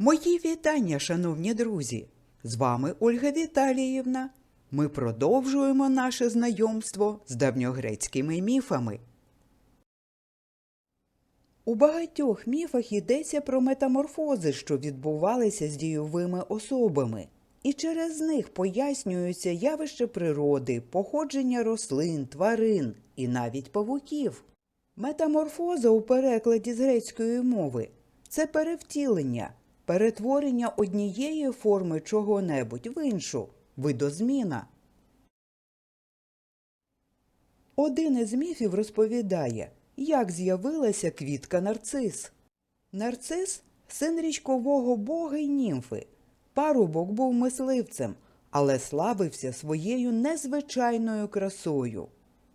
Мої вітання, шановні друзі! З вами Ольга Віталіївна. Ми продовжуємо наше знайомство з давньогрецькими міфами. У багатьох міфах йдеться про метаморфози, що відбувалися з дійовими особами, і через них пояснюються явища природи, походження рослин, тварин і навіть павуків. Метаморфоза у перекладі з грецької мови це перевтілення, перетворення однієї форми чого-небудь в іншу, видозміна. Один із міфів розповідає, як з'явилася квітка нарцис. Нарцис син річкового бога й німфи. Парубок був мисливцем, але славився своєю незвичайною красою.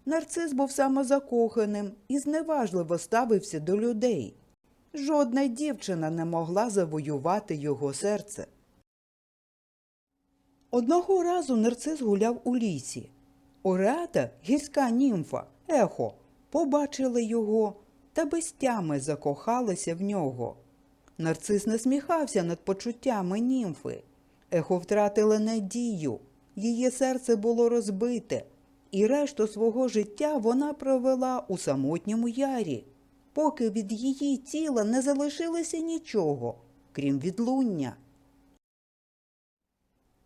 Нарцис був самозакоханим і зневажливо ставився до людей. Жодна дівчина не могла завоювати його серце. Одного разу нарцис гуляв у лісі. Ореата, гірська німфа, ехо, побачили його та без тями закохалися в нього. Нарцис насміхався над почуттями німфи. Ехо втратила надію, її серце було розбите, і решту свого життя вона провела у самотньому ярі, поки від її тіла не залишилося нічого, крім відлуння.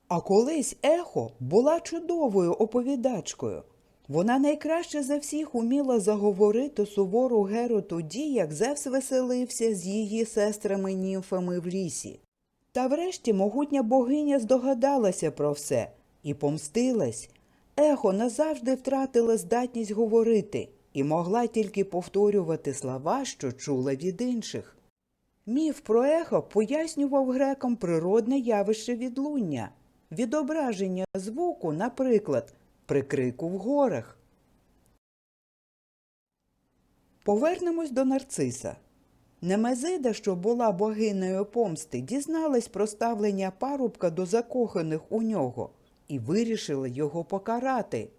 А колись ехо була чудовою оповідачкою. Вона найкраще за всіх уміла заговорити сувору Геру тоді, як Зевс веселився з її сестрами німфами в лісі. Та врешті могутня богиня здогадалася про все і помстилась. Ехо назавжди втратила здатність говорити і могла тільки повторювати слова, що чула від інших. Міф про ехо пояснював грекам природне явище відлуння, відображення звуку, наприклад, при крику в горах. Повернемось до нарциса. Немезида, що була богинею помсти, дізналась про ставлення парубка до закоханих у нього і вирішила його покарати.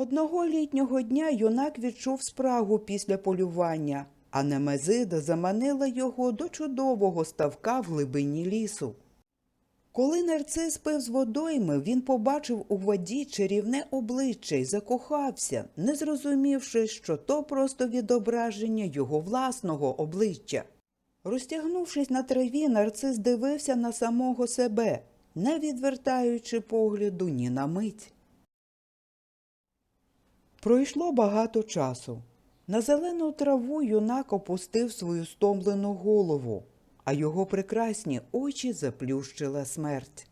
Одного літнього дня юнак відчув спрагу після полювання, а Немезида заманила його до чудового ставка в глибині лісу. Коли нарцис пив з водойми, він побачив у воді чарівне обличчя й закохався, не зрозумівши, що то просто відображення його власного обличчя. Розтягнувшись на траві, нарцис дивився на самого себе, не відвертаючи погляду ні на мить. Пройшло багато часу. На зелену траву юнак опустив свою стомлену голову, а його прекрасні очі заплющила смерть.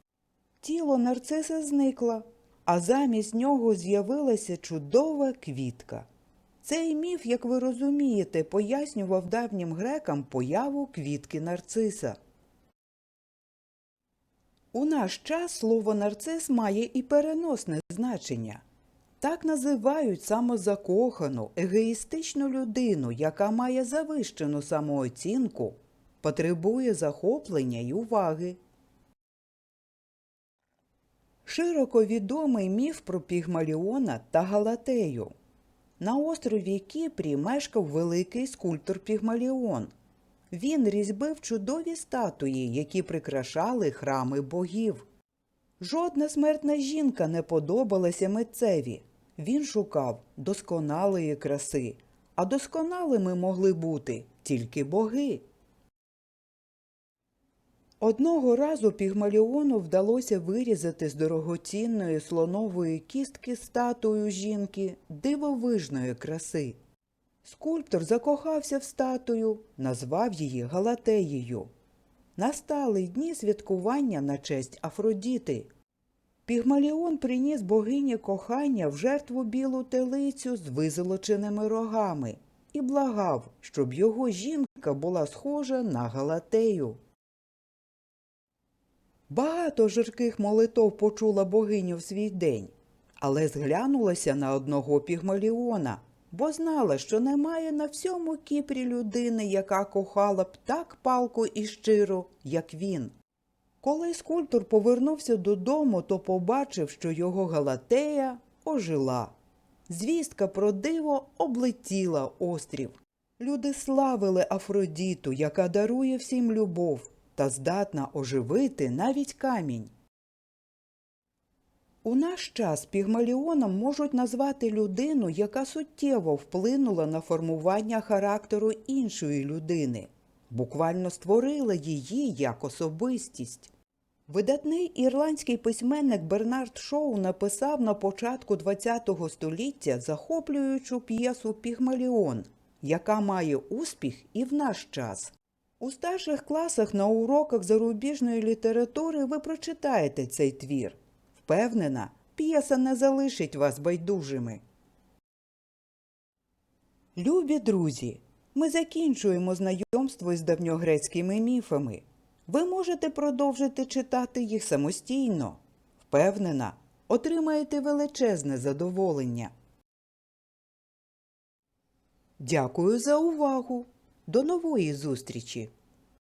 Тіло нарциса зникло, а замість нього з'явилася чудова квітка. Цей міф, як ви розумієте, пояснював давнім грекам появу квітки нарциса. У наш час слово нарцис має і переносне значення. Так називають самозакохану, егоїстичну людину, яка має завищену самооцінку, потребує захоплення й уваги. Широко відомий міф про Пігмаліона та Галатею. На острові Кіпрі мешкав великий скульптор Пігмаліон. Він різьбив чудові статуї, які прикрашали храми богів. Жодна смертна жінка не подобалася митцеві. Він шукав досконалої краси, а досконалими могли бути тільки боги. Одного разу Пігмаліону вдалося вирізати з дорогоцінної слонової кістки статую жінки дивовижної краси. Скульптор закохався в статую, назвав її Галатеєю. Настали дні святкування на честь Афродіти. Пігмаліон приніс богині кохання в жертву білу телицю з визолоченими рогами і благав, щоб його жінка була схожа на Галатею. Багато жирких молитов почула богиня в свій день, але зглянулася на одного пігмаліона, бо знала, що немає на всьому Кіпрі людини, яка кохала б так палко і щиро, як він. Коли скульптор повернувся додому, то побачив, що його Галатея ожила. Звістка про диво облетіла острів. Люди славили Афродіту, яка дарує всім любов, та здатна оживити навіть камінь. У наш час пігмаліоном можуть назвати людину, яка суттєво вплинула на формування характеру іншої людини, буквально створила її як особистість. Видатний ірландський письменник Бернард Шоу написав на початку ХХ століття захоплюючу п'єсу Пігмаліон, яка має успіх і в наш час. У старших класах на уроках зарубіжної літератури ви прочитаєте цей твір. Впевнена, п'єса не залишить вас байдужими. Любі друзі, ми закінчуємо знайомство із давньогрецькими міфами. Ви можете продовжити читати їх самостійно. Впевнена, отримаєте величезне задоволення. Дякую за увагу. До нової зустрічі!